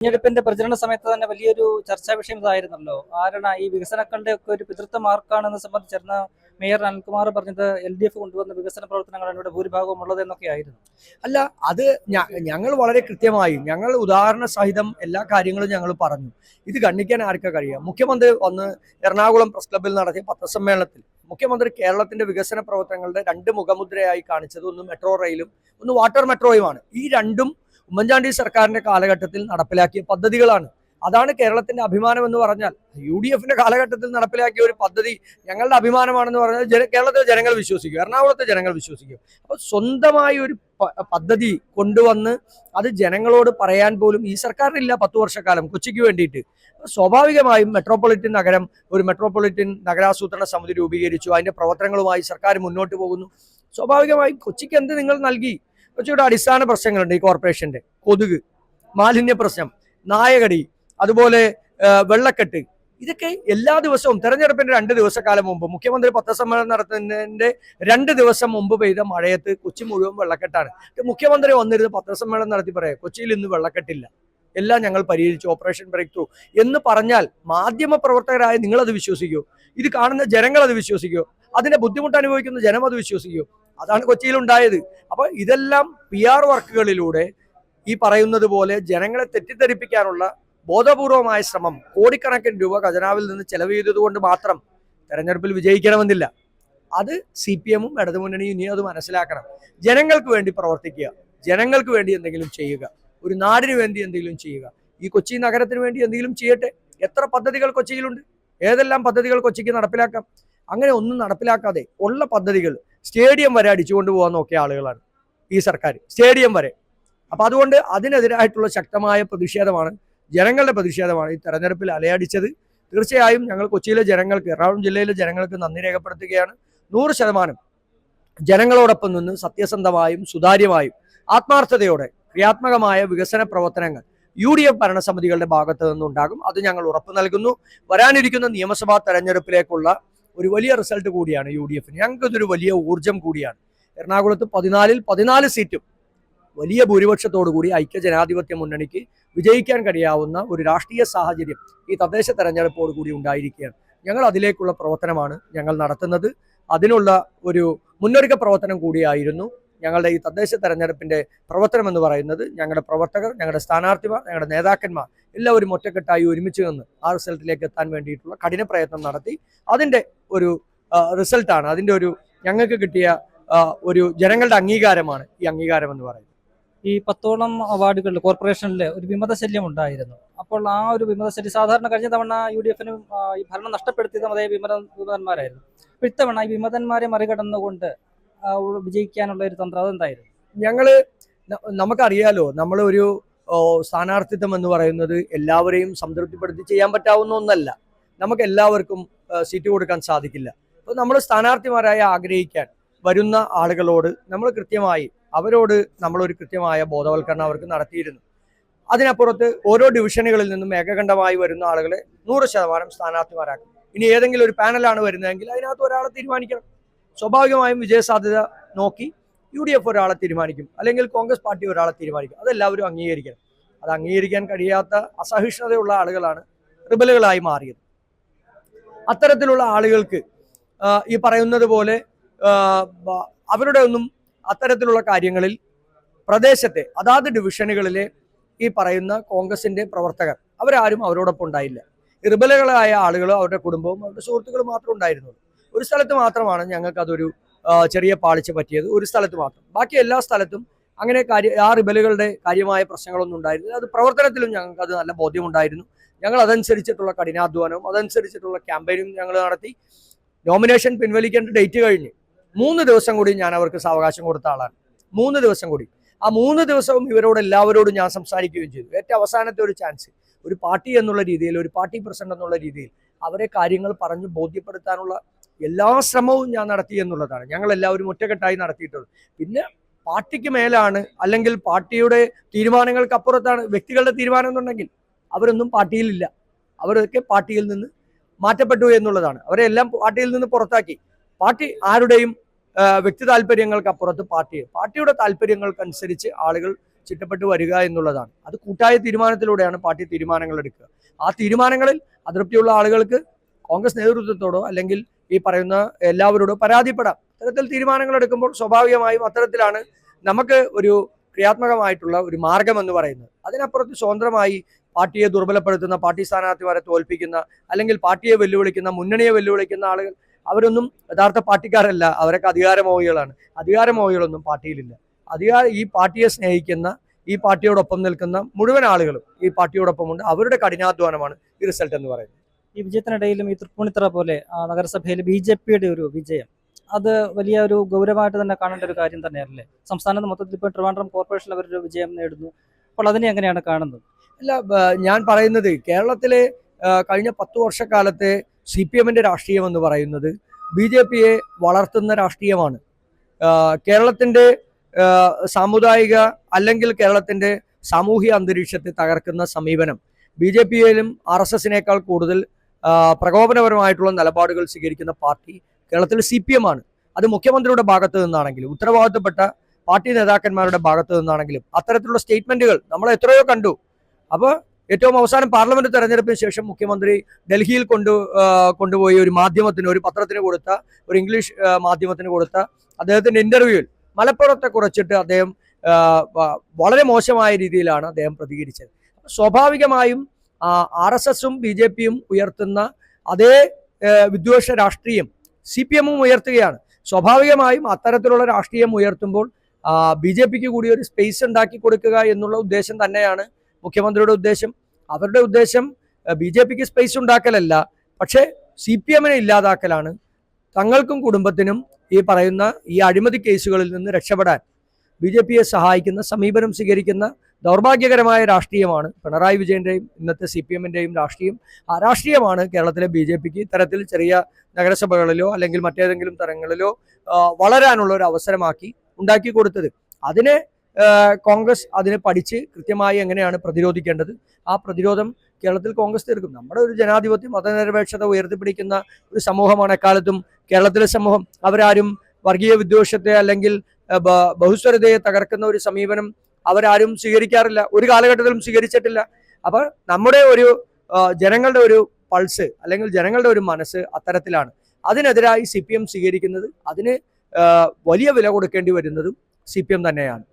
തെരഞ്ഞെടുപ്പിന്റെ പ്രചരണ സമയത്ത് തന്നെ വലിയൊരു ചർച്ചാ വിഷയം ഇതായിരുന്നല്ലോ. ആരാണ് ഈ വികസനങ്ങളുടെ ഒക്കെ ഒരു പിതൃത്വം ആർക്കാണെന്ന് സംബന്ധിച്ചിരുന്ന മേയർ അനിൽകുമാർ പറഞ്ഞത് എൽ ഡി എഫ് കൊണ്ടുവന്ന വികസന പ്രവർത്തനങ്ങൾ ഇവിടെ ഭൂരിഭാഗവും ഉള്ളത് എന്നൊക്കെ ആയിരുന്നു. അല്ല അത് ഞങ്ങൾ വളരെ കൃത്യമായി ഞങ്ങൾ ഉദാഹരണ സഹിതം എല്ലാ കാര്യങ്ങളും ഞങ്ങൾ പറഞ്ഞു. ഇത് ഖണ്ഡിക്കാൻ ആർക്കാ കഴിയുക? മുഖ്യമന്ത്രി വന്ന് എറണാകുളം പ്രസ് ക്ലബിൽ നടത്തിയ പത്രസമ്മേളനത്തിൽ മുഖ്യമന്ത്രി കേരളത്തിന്റെ വികസന പ്രവർത്തനങ്ങളുടെ രണ്ട് മുഖമുദ്രയായി കാണിച്ചത് ഒന്ന് മെട്രോ റെയിലും ഒന്ന് വാട്ടർ മെട്രോയുമാണ്. ഈ രണ്ടും ഉമ്മൻചാണ്ടി സർക്കാരിന്റെ കാലഘട്ടത്തിൽ നടപ്പിലാക്കിയ പദ്ധതികളാണ്. അതാണ് കേരളത്തിന്റെ അഭിമാനം എന്ന് പറഞ്ഞാൽ യു ഡി എഫിന്റെ കാലഘട്ടത്തിൽ നടപ്പിലാക്കിയ ഒരു പദ്ധതി ഞങ്ങളുടെ അഭിമാനമാണെന്ന് പറഞ്ഞാൽ ജന കേരളത്തിലെ ജനങ്ങൾ വിശ്വസിക്കും എറണാകുളത്തെ ജനങ്ങൾ വിശ്വസിക്കും. അപ്പോൾ സ്വന്തമായി ഒരു പദ്ധതി കൊണ്ടുവന്ന് അത് ജനങ്ങളോട് പറയാൻ പോലും ഈ സർക്കാരിനില്ല പത്തു വർഷക്കാലം കൊച്ചിക്ക് വേണ്ടിയിട്ട്. സ്വാഭാവികമായും മെട്രോപൊളിറ്റൻ നഗരം ഒരു മെട്രോപൊളിറ്റൻ നഗരാസൂത്രണ സമിതി രൂപീകരിച്ചു അതിന്റെ പ്രവർത്തനങ്ങളുമായി സർക്കാർ മുന്നോട്ട് പോകുന്നു. സ്വാഭാവികമായും കൊച്ചിക്ക് എന്ത് നിങ്ങൾ നൽകി? കൊച്ചിയുടെ അടിസ്ഥാന പ്രശ്നങ്ങളുണ്ട് ഈ കോർപ്പറേഷന്റെ. കൊതുക് മാലിന്യ പ്രശ്നം നായകടി അതുപോലെ വെള്ളക്കെട്ട്. ഇതൊക്കെ എല്ലാ ദിവസവും തെരഞ്ഞെടുപ്പിന്റെ രണ്ട് ദിവസക്കാലം മുമ്പ് മുഖ്യമന്ത്രി പത്രസമ്മേളനം നടത്തുന്നതിന്റെ രണ്ട് ദിവസം മുമ്പ് പെയ്ത മഴയത്ത് കൊച്ചി മുഴുവൻ വെള്ളക്കെട്ടാണ്. മുഖ്യമന്ത്രി വന്നിരുന്ന് പത്രസമ്മേളനം നടത്തി പറയാം കൊച്ചിയിൽ ഇന്ന് വെള്ളക്കെട്ടില്ല. എല്ലാം ഞങ്ങൾ പരിഹരിച്ചു ഓപ്പറേഷൻ ബ്രേക്ക് ത്രൂ എന്ന് പറഞ്ഞാൽ മാധ്യമ പ്രവർത്തകരായ നിങ്ങളത് വിശ്വസിക്കൂ. ഇത് കാണുന്ന ജനങ്ങൾ അത് വിശ്വസിക്കൂ. അതിന്റെ ബുദ്ധിമുട്ട് അനുഭവിക്കുന്ന ജനം അത് വിശ്വസിക്കൂ. അതാണ് കൊച്ചിയിൽ ഉണ്ടായത് അപ്പൊ ഇതെല്ലാം പി ആർ വർക്കുകളിലൂടെ ഈ പറയുന്നത് പോലെ ജനങ്ങളെ തെറ്റിദ്ധരിപ്പിക്കാനുള്ള ബോധപൂർവമായ ശ്രമം കോടിക്കണക്കിന് രൂപ ഖജനാവിൽ നിന്ന് ചെലവ് ചെയ്തതുകൊണ്ട് മാത്രം തെരഞ്ഞെടുപ്പിൽ വിജയിക്കണമെന്നില്ല. അത് സി പി എമ്മും ഇടതുമുന്നണിയും ഇനി അത് മനസ്സിലാക്കണം. ജനങ്ങൾക്ക് വേണ്ടി പ്രവർത്തിക്കുക ജനങ്ങൾക്ക് വേണ്ടി എന്തെങ്കിലും ചെയ്യുക ഒരു നാടിന് വേണ്ടി എന്തെങ്കിലും ചെയ്യുക ഈ കൊച്ചി നഗരത്തിന് വേണ്ടി എന്തെങ്കിലും ചെയ്യട്ടെ. എത്ര പദ്ധതികൾ കൊച്ചിയിലുണ്ട്? ഏതെല്ലാം പദ്ധതികൾ കൊച്ചിക്ക് നടപ്പിലാക്കാം? അങ്ങനെ ഒന്നും നടപ്പിലാക്കാതെ ഉള്ള പദ്ധതികൾ സ്റ്റേഡിയം വരെ അടിച്ചുകൊണ്ട് പോകാൻ നോക്കിയ ആളുകളാണ് ഈ സർക്കാർ സ്റ്റേഡിയം വരെ. അപ്പൊ അതുകൊണ്ട് അതിനെതിരായിട്ടുള്ള ശക്തമായ പ്രതിഷേധമാണ് ജനങ്ങളുടെ പ്രതിഷേധമാണ് ഈ തെരഞ്ഞെടുപ്പിൽ അലയടിച്ചത്. തീർച്ചയായും ഞങ്ങൾ കൊച്ചിയിലെ ജനങ്ങൾക്ക് എറണാകുളം ജില്ലയിലെ ജനങ്ങൾക്ക് നന്ദി രേഖപ്പെടുത്തുകയാണ്. നൂറ് ശതമാനം ജനങ്ങളോടൊപ്പം നിന്ന് സത്യസന്ധമായും സുതാര്യമായും ആത്മാർത്ഥതയോടെ ക്രിയാത്മകമായ വികസന പ്രവർത്തനങ്ങൾ യു ഡി എഫ് ഭരണസമിതികളുടെ ഭാഗത്ത് നിന്നുണ്ടാകും. അത് ഞങ്ങൾ ഉറപ്പു നൽകുന്നു. വരാനിരിക്കുന്ന നിയമസഭാ തെരഞ്ഞെടുപ്പിലേക്കുള്ള ഒരു വലിയ റിസൾട്ട് കൂടിയാണ് യു ഡി എഫിന്. ഞങ്ങൾക്ക് ഇതൊരു വലിയ ഊർജം കൂടിയാണ്. എറണാകുളത്ത് പതിനാലിൽ പതിനാല് സീറ്റും വലിയ ഭൂരിപക്ഷത്തോടു കൂടി ഐക്യ ജനാധിപത്യ മുന്നണിക്ക് വിജയിക്കാൻ കഴിയാവുന്ന ഒരു രാഷ്ട്രീയ സാഹചര്യം ഈ തദ്ദേശ തെരഞ്ഞെടുപ്പോട് കൂടി ഉണ്ടായിരിക്കുകയാണ്. ഞങ്ങൾ അതിലേക്കുള്ള പ്രവർത്തനമാണ് ഞങ്ങൾ നടത്തുന്നത്. അതിനുള്ള ഒരു മുന്നൊരുക്ക പ്രവർത്തനം കൂടിയായിരുന്നു. ഞങ്ങളുടെ ഈ തദ്ദേശ തെരഞ്ഞെടുപ്പിന്റെ പ്രവർത്തനം എന്ന് പറയുന്നത് ഞങ്ങളുടെ പ്രവർത്തകർ ഞങ്ങളുടെ സ്ഥാനാർത്ഥിമാർ ഞങ്ങളുടെ നേതാക്കന്മാർ എല്ലാവരും ഒറ്റക്കെട്ടായി ഒരുമിച്ച് നിന്ന് ആ റിസൾട്ടിലേക്ക് എത്താൻ വേണ്ടിയിട്ടുള്ള കഠിന പ്രയത്നം നടത്തി. അതിന്റെ ഒരു റിസൾട്ടാണ്. അതിന്റെ ഒരു ഞങ്ങൾക്ക് കിട്ടിയ ഒരു ജനങ്ങളുടെ അംഗീകാരമാണ് ഈ അംഗീകാരം എന്ന് പറയുന്നത്. ഈ പത്തോളം വാർഡുകളിൽ കോർപ്പറേഷനിൽ ഒരു വിമത ശല്യം ഉണ്ടായിരുന്നു. അപ്പോൾ ആ ഒരു വിമത ശല്യം സാധാരണ കഴിഞ്ഞ തവണ യു ഡി എഫിന് ഈ ഭരണം നഷ്ടപ്പെടുത്തിയതും അതേ വിമത വിമതന്മാരായിരുന്നു. അപ്പോൾ ഇത്തവണ ഈ വിമതന്മാരെ മറികടന്നുകൊണ്ട് വിജയിക്കാനുള്ള ഒരു തന്ത്രം അതെന്തായിരുന്നു? ഞങ്ങൾ നമുക്കറിയാലോ നമ്മൾ ഒരു സ്ഥാനാർത്ഥിത്വം എന്ന് പറയുന്നത് എല്ലാവരെയും സംതൃപ്തിപ്പെടുത്തി ചെയ്യാൻ പറ്റാവുന്ന ഒന്നല്ല. നമുക്ക് എല്ലാവർക്കും സീറ്റ് കൊടുക്കാൻ സാധിക്കില്ല. അപ്പോൾ നമ്മൾ സ്ഥാനാർത്ഥിമാരായി ആഗ്രഹിക്കാൻ വരുന്ന ആളുകളോട് നമ്മൾ കൃത്യമായി അവരോട് നമ്മളൊരു കൃത്യമായ ബോധവൽക്കരണം അവർക്ക് നടത്തിയിരുന്നു. അതിനപ്പുറത്ത് ഓരോ ഡിവിഷനുകളിൽ നിന്നും ഏകകണ്ഠമായി വരുന്ന ആളുകളെ നൂറ് ശതമാനം സ്ഥാനാർത്ഥിമാരാക്കും. ഇനി ഏതെങ്കിലും ഒരു പാനലാണ് വരുന്നതെങ്കിൽ അതിനകത്ത് ഒരാളെ തീരുമാനിക്കണം. സ്വാഭാവികമായും വിജയസാധ്യത നോക്കി യു ഡി എഫ് ഒരാളെ തീരുമാനിക്കും. അല്ലെങ്കിൽ കോൺഗ്രസ് പാർട്ടി ഒരാളെ തീരുമാനിക്കും. അതെല്ലാവരും അംഗീകരിക്കണം. അത് അംഗീകരിക്കാൻ കഴിയാത്ത അസഹിഷ്ണുതയുള്ള ആളുകളാണ് റിബലുകളായി മാറിയത്. അത്തരത്തിലുള്ള ആളുകൾക്ക് ഈ പറയുന്നത് പോലെ അവരുടെ ഒന്നും അത്തരത്തിലുള്ള കാര്യങ്ങളിൽ പ്രദേശത്തെ അതാത് ഡിവിഷനുകളിലെ ഈ പറയുന്ന കോൺഗ്രസിന്റെ പ്രവർത്തകർ അവരാരും അവരോടൊപ്പം ഉണ്ടായില്ല. റിബലുകളായ ആളുകളും അവരുടെ കുടുംബവും അവരുടെ സുഹൃത്തുക്കളും മാത്രം ഉണ്ടായിരുന്നുള്ളൂ. ഒരു സ്ഥലത്ത് മാത്രമാണ് ഞങ്ങൾക്ക് അതൊരു ചെറിയ പാളിച്ച പറ്റിയത്. ഒരു സ്ഥലത്ത് മാത്രം. ബാക്കി എല്ലാ സ്ഥലത്തും അങ്ങനെ കാര്യ ആ റിബലുകളുടെ കാര്യമായ പ്രശ്നങ്ങളൊന്നും ഉണ്ടായിരുന്നില്ല. അത് പ്രവർത്തനത്തിലും ഞങ്ങൾക്ക് അത് നല്ല ബോധ്യമുണ്ടായിരുന്നു. ഞങ്ങൾ അതനുസരിച്ചിട്ടുള്ള കഠിനാധ്വാനവും അതനുസരിച്ചിട്ടുള്ള ക്യാമ്പയിനും ഞങ്ങൾ നടത്തി. നോമിനേഷൻ പിൻവലിക്കേണ്ട ഡേറ്റ് കഴിഞ്ഞ് മൂന്ന് ദിവസം കൂടി ഞാൻ അവർക്ക് സാവകാശം കൊടുത്ത ആളാണ്. മൂന്ന് ദിവസം കൂടി. ആ മൂന്ന് ദിവസവും ഇവരോട് എല്ലാവരോടും ഞാൻ സംസാരിക്കുകയും ചെയ്തു. ഏറ്റവും അവസാനത്തെ ഒരു ചാൻസ്. ഒരു പാർട്ടി എന്നുള്ള രീതിയിൽ ഒരു പാർട്ടി പ്രസിഡന്റ് എന്നുള്ള രീതിയിൽ അവരെ കാര്യങ്ങൾ പറഞ്ഞ് ബോധ്യപ്പെടുത്താനുള്ള എല്ലാ ശ്രമവും ഞാൻ നടത്തി എന്നുള്ളതാണ്. ഞങ്ങൾ എല്ലാവരും ഒറ്റക്കെട്ടായി നടത്തിയിട്ടുള്ളത്. പിന്നെ പാർട്ടിക്ക് മേലാണ് അല്ലെങ്കിൽ പാർട്ടിയുടെ തീരുമാനങ്ങൾക്ക് അപ്പുറത്താണ് വ്യക്തികളുടെ തീരുമാനം എന്നുണ്ടെങ്കിൽ അവരൊന്നും പാർട്ടിയിലില്ല. അവരൊക്കെ പാർട്ടിയിൽ നിന്ന് മാറ്റപ്പെട്ടു എന്നുള്ളതാണ്. അവരെ എല്ലാം പാർട്ടിയിൽ നിന്ന് പുറത്താക്കി. പാർട്ടി ആരുടെയും വ്യക്തി താല്പര്യങ്ങൾക്ക് അപ്പുറത്ത് പാർട്ടി പാർട്ടിയുടെ താല്പര്യങ്ങൾക്കനുസരിച്ച് ആളുകൾ ചിട്ടപ്പെട്ട് വരിക എന്നുള്ളതാണ്. അത് കൂട്ടായ തീരുമാനത്തിലൂടെയാണ് പാർട്ടി തീരുമാനങ്ങൾ എടുക്കുക. ആ തീരുമാനങ്ങളിൽ അതൃപ്തിയുള്ള ആളുകൾക്ക് കോൺഗ്രസ് നേതൃത്വത്തോടോ അല്ലെങ്കിൽ ഈ പറയുന്ന എല്ലാവരോടും പരാതിപ്പെടാം. അത്തരത്തിൽ തീരുമാനങ്ങൾ എടുക്കുമ്പോൾ സ്വാഭാവികമായും അത്തരത്തിലാണ് നമുക്ക് ഒരു ക്രിയാത്മകമായിട്ടുള്ള ഒരു മാർഗം എന്ന് പറയുന്നത്. അതിനപ്പുറത്ത് സ്വതന്ത്രമായി പാർട്ടിയെ ദുർബലപ്പെടുത്തുന്ന പാർട്ടി സ്ഥാനാർത്ഥിമാരെ തോൽപ്പിക്കുന്ന അല്ലെങ്കിൽ പാർട്ടിയെ വെല്ലുവിളിക്കുന്ന മുന്നണിയെ വെല്ലുവിളിക്കുന്ന ആളുകൾ അവരൊന്നും യഥാർത്ഥ പാർട്ടിക്കാരല്ല. അവരൊക്കെ അധികാരമോഹികളാണ്. അധികാരമോഹികളൊന്നും പാർട്ടിയിലില്ല. അധികാര ഈ പാർട്ടിയെ സ്നേഹിക്കുന്ന ഈ പാർട്ടിയോടൊപ്പം നിൽക്കുന്ന മുഴുവൻ ആളുകളും ഈ പാർട്ടിയോടൊപ്പമുണ്ട്. അവരുടെ കഠിനാധ്വാനമാണ് ഈ റിസൾട്ട് എന്ന് പറയുന്നത്. ഈ വിജയത്തിനിടയിലും ഈ തൃപ്പൂണിത്തറ പോലെ നഗരസഭയിൽ ബി ജെ പിയുടെ ഒരു വിജയം അത് വലിയ ഒരു ഗൗരവമായിട്ട് തന്നെ കാണേണ്ട ഒരു കാര്യം തന്നെയല്ലേ സംസ്ഥാനത്ത് മൊത്തത്തിൽ ഇപ്പോൾ ട്രിവാൻഡ്രം കോർപ്പറേഷൻ അവരൊരു വിജയം നേടുന്നു. അപ്പോൾ അതിനെ എങ്ങനെയാണ് കാണുന്നത്? അല്ല ഞാൻ പറയുന്നത് കേരളത്തിലെ കഴിഞ്ഞ പത്ത് വർഷക്കാലത്തെ സി പി എമ്മിന്റെ രാഷ്ട്രീയം എന്ന് പറയുന്നത് ബി ജെ പിയെ വളർത്തുന്ന രാഷ്ട്രീയമാണ്. കേരളത്തിന്റെ സാമുദായിക അല്ലെങ്കിൽ കേരളത്തിന്റെ സാമൂഹിക അന്തരീക്ഷത്തെ തകർക്കുന്ന സമീപനം ബി ജെ പിയിലും ആർ എസ് എസിനേക്കാൾ കൂടുതൽ പ്രകോപനപരമായിട്ടുള്ള നിലപാടുകൾ സ്വീകരിക്കുന്ന പാർട്ടി കേരളത്തിൽ സി പി എം ആണ്. അത് മുഖ്യമന്ത്രിയുടെ ഭാഗത്ത് നിന്നാണെങ്കിലും ഉത്തരവാദിത്തപ്പെട്ട പാർട്ടി നേതാക്കന്മാരുടെ ഭാഗത്ത് നിന്നാണെങ്കിലും അത്തരത്തിലുള്ള സ്റ്റേറ്റ്മെന്റുകൾ നമ്മൾ എത്രയോ കണ്ടു. അപ്പോൾ ഏറ്റവും അവസാനം പാർലമെന്റ് തെരഞ്ഞെടുപ്പിന് ശേഷം മുഖ്യമന്ത്രി ഡൽഹിയിൽ കൊണ്ടു കൊണ്ടുപോയി ഒരു മാധ്യമത്തിന് ഒരു പത്രത്തിന് കൊടുത്ത ഒരു ഇംഗ്ലീഷ് മാധ്യമത്തിന് കൊടുത്ത അദ്ദേഹത്തിന്റെ ഇന്റർവ്യൂവിൽ മലപ്പുറത്തെ കുറച്ചിട്ട് അദ്ദേഹം വളരെ മോശമായ രീതിയിലാണ് അദ്ദേഹം പ്രതികരിച്ചത്. സ്വാഭാവികമായും ആർ എസ് എസും ബി ജെ പിയും ഉയർത്തുന്ന അതേ വിദ്വേഷ രാഷ്ട്രീയം സി പി എമ്മും ഉയർത്തുകയാണ്. സ്വാഭാവികമായും അത്തരത്തിലുള്ള രാഷ്ട്രീയം ഉയർത്തുമ്പോൾ ബി ജെ പിക്ക് കൂടി ഒരു സ്പേസ് ഉണ്ടാക്കി കൊടുക്കുക എന്നുള്ള ഉദ്ദേശം തന്നെയാണ് മുഖ്യമന്ത്രിയുടെ ഉദ്ദേശം. അവരുടെ ഉദ്ദേശം ബി ജെ പിക്ക് സ്പേസ് ഉണ്ടാക്കലല്ല. പക്ഷേ സി പി എമ്മിനെ ഇല്ലാതാക്കലാണ് തങ്ങൾക്കും കുടുംബത്തിനും ഈ പറയുന്ന ഈ അഴിമതി കേസുകളിൽ നിന്ന് രക്ഷപ്പെടാൻ ബി ജെ പിയെ സഹായിക്കുന്ന സമീപനം സ്വീകരിക്കുന്ന ദൗർഭാഗ്യകരമായ രാഷ്ട്രീയമാണ്. പിണറായി വിജയന്റെയും ഇന്നത്തെ സി പി എമ്മിന്റെയും രാഷ്ട്രീയം ആ രാഷ്ട്രീയമാണ് കേരളത്തിലെ ബി ജെ പിക്ക് ഇത്തരത്തിൽ ചെറിയ നഗരസഭകളിലോ അല്ലെങ്കിൽ മറ്റേതെങ്കിലും തരങ്ങളിലോ വളരാനുള്ള ഒരു അവസരമാക്കി ഉണ്ടാക്കി കൊടുത്തത്. അതിനെ കോൺഗ്രസ് അതിനെ പഠിച്ച് കൃത്യമായി എങ്ങനെയാണ് പ്രതിരോധിക്കേണ്ടത്? ആ പ്രതിരോധം കേരളത്തിൽ കോൺഗ്രസ് തീർക്കും. നമ്മുടെ ഒരു ജനാധിപത്യ മതനിരപേക്ഷത ഉയർത്തിപ്പിടിക്കുന്ന ഒരു സമൂഹമാണ് എക്കാലത്തും കേരളത്തിലെ സമൂഹം. അവരാരും വർഗീയ വിദ്വേഷത്തെ അല്ലെങ്കിൽ ബഹുസ്വരതയെ തകർക്കുന്ന ഒരു സമീപനം അവരാരും സ്വീകരിക്കാറില്ല. ഒരു കാലഘട്ടത്തിലും സ്വീകരിച്ചിട്ടില്ല. അപ്പോൾ നമ്മുടെ ഒരു ജനങ്ങളുടെ ഒരു പൾസ് അല്ലെങ്കിൽ ജനങ്ങളുടെ ഒരു മനസ്സ് അത്തരത്തിലാണ്. അതിനെതിരായി സി സ്വീകരിക്കുന്നത് അതിന് വലിയ വില കൊടുക്കേണ്ടി വരുന്നതും സി തന്നെയാണ്.